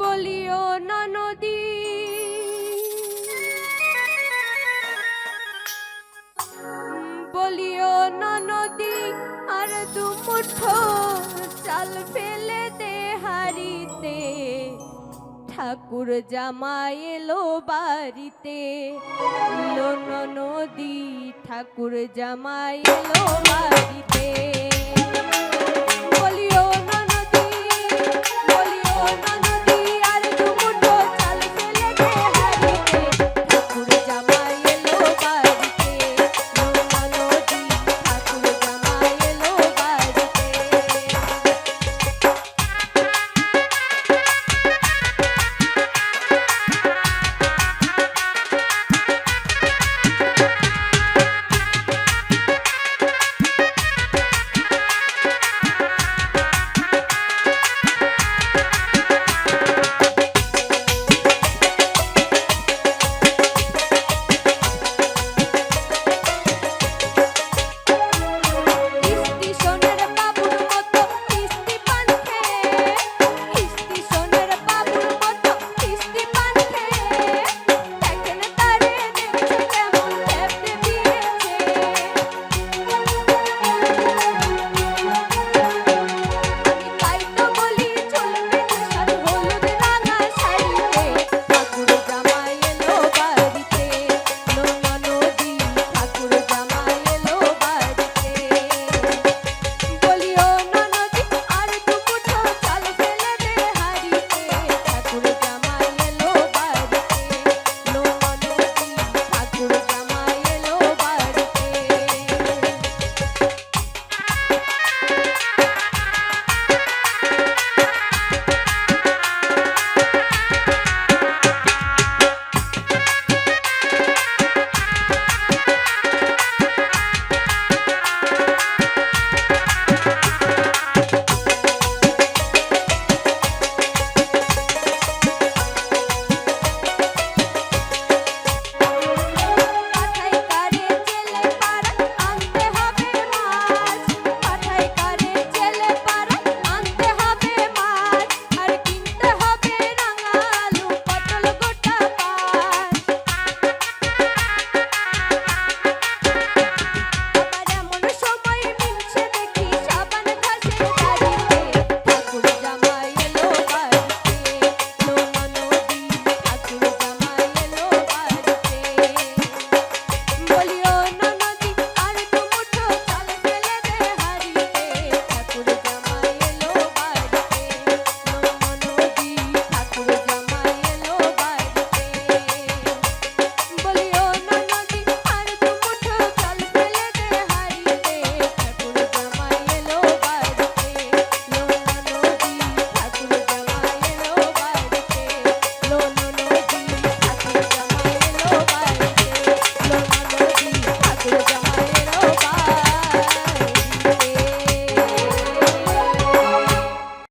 বলিও না নদী। বলিও না নদী, আর দুমুঠো চাল ফেলে দে হারিতে ঠাকুর জামাই এলো বাড়িতে। নদী, ঠাকুর জামাই এলো বাড়িতে।